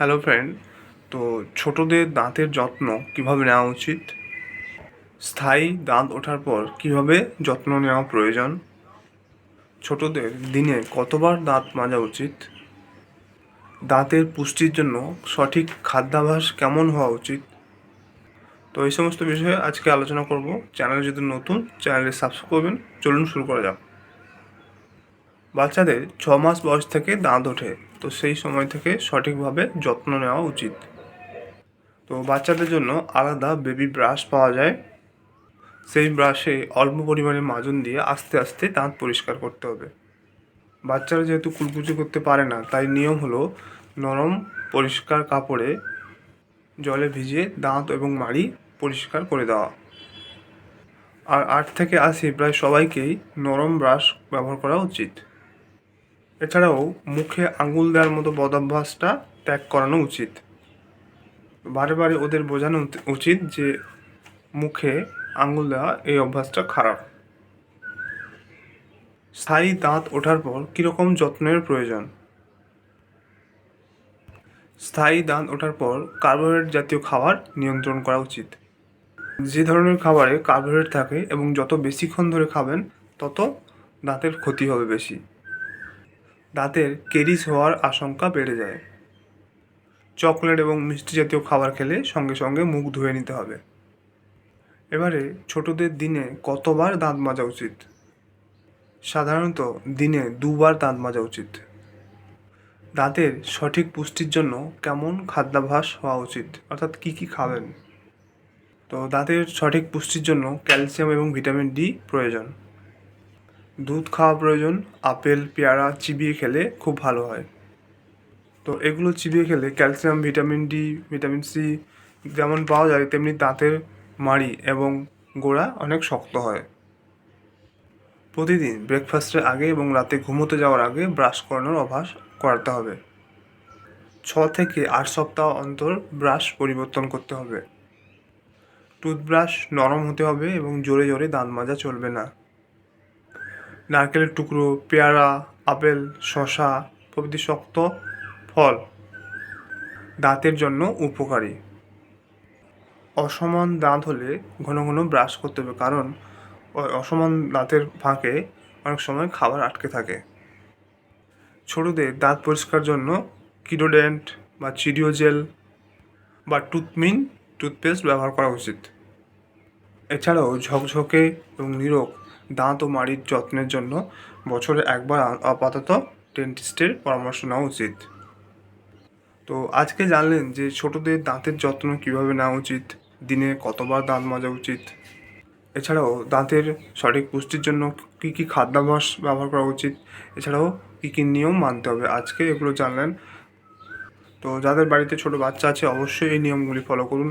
Hello friend তো ছোটদের দাঁতের যত্ন কীভাবে নেওয়া উচিত? স্থায়ী দাঁত ওঠার পর কীভাবে যত্ন নেওয়া প্রয়োজন? ছোটদের দিনে কতবার দাঁত মাজা উচিত? দাঁতের পুষ্টির জন্য সঠিক খাদ্যাভ্যাস কেমন হওয়া উচিত? তো এই সমস্ত বিষয়ে আজকে আলোচনা করব। চ্যানেল যদি নতুন চ্যানেলে সাবস্ক্রাইব করবেন। চলুন শুরু করা যাক। বাচ্চাদের ছ মাস বয়স থেকে দাঁত ওঠে, তো সেই সময় থেকে সঠিকভাবে যত্ন নেওয়া উচিত। তো বাচ্চাদের জন্য আলাদা বেবি ব্রাশ পাওয়া যায়। সেই ব্রাশে অল্প পরিমাণে মাজন দিয়ে আস্তে আস্তে দাঁত পরিষ্কার করতে হবে। বাচ্চারা যেহেতু কুলকুচি করতে পারে না, তাই নিয়ম হলো নরম পরিষ্কার কাপড়ে জলে ভিজিয়ে দাঁত এবং মাড়ি পরিষ্কার করে দেওয়া। আর আট থেকে আশি প্রায় সবাইকেই নরম ব্রাশ ব্যবহার করা উচিত। এছাড়াও মুখে আঙুল দেওয়ার মতো বদাভ্যাসটা ত্যাগ করানো উচিত। বারে বারে ওদের বোঝানো উচিত যে মুখে আঙুল দেওয়া এই অভ্যাসটা খারাপ। স্থায়ী দাঁত ওঠার পর কীরকম যত্নের প্রয়োজন? স্থায়ী দাঁত ওঠার পর কার্বোহাইড্রেট জাতীয় খাবার নিয়ন্ত্রণ করা উচিত। যে ধরনের খাবারে কার্বোহাইড্রেট থাকে এবং যত বেশিক্ষণ ধরে খাবেন, তত দাঁতের ক্ষতি হবে বেশি। দাঁতের কেরিস হওয়ার আশঙ্কা বেড়ে যায়। চকলেট এবং মিষ্টি জাতীয় খাবার খেলে সঙ্গে সঙ্গে মুখ ধুয়ে নিতে হবে। এবারে ছোটদের দিনে কতবার দাঁত মাজা উচিত? সাধারণত দিনে দুবার দাঁত মাজা উচিত। দাঁতের সঠিক পুষ্টির জন্য কেমন খাদ্যাভ্যাস হওয়া উচিত? অর্থাৎ কী কী খাবেন? তো দাঁতের সঠিক পুষ্টির জন্য ক্যালসিয়াম এবং ভিটামিন ডি প্রয়োজন। দুধ খাওয়া প্রয়োজন, আপেল, পেয়ারা, চিবিয়ে খেলে খুব ভালো হয়। তো এগুলো চিবিয়ে খেলে calcium, vitamin D, vitamin C যেমন পাওয়া যায়, তেমনি দাঁতের মাড়ি এবং গোড়া অনেক শক্ত হয়। প্রতিদিন ব্রেকফাস্টের আগে এবং রাতে ঘুমোতে যাওয়ার আগে ব্রাশ করানোর অভ্যাস করাতে হবে। ছ থেকে আট সপ্তাহ অন্তর ব্রাশ পরিবর্তন করতে হবে। টুথব্রাশ নরম হতে হবে এবং জোরে জোরে দাঁত মাজা চলবে না। নারকেলের টুকরো, পেয়ারা, আপেল শশা প্রভৃতি শক্ত ফল দাঁতের জন্য উপকারী। অসমান দাঁত হলে ঘন ঘন ব্রাশ করতে হবে কারণ অসমান দাঁতের ফাঁকে অনেক সময় খাবার আটকে থাকে। ছোটদের দাঁত পরিষ্কার জন্য কিডোডেন্ট বা চিডিও জেল বা টুথমিন, টুথপেস্ট ব্যবহার করা উচিত। এছাড়াও ঝকঝকে এবং নিরোগ দাঁত ও মাড়ির যত্নের জন্য বছরে একবার আপাতত ডেন্টিস্টের পরামর্শ নেওয়া উচিত। তো আজকে জানলেন যে ছোটদের দাঁতের যত্ন কীভাবে নেওয়া উচিত, দিনে কতবার দাঁত মাজা উচিত। এছাড়াও দাঁতের সঠিক পুষ্টির জন্য কী কী খাদ্যাভ্যাস ব্যবহার করা উচিত, এছাড়াও কী কী নিয়ম মানতে হবে, আজকে এগুলো জানলেন। তো যাদের বাড়িতে ছোট বাচ্চা আছে, অবশ্যই এই নিয়মগুলি ফলো করুন।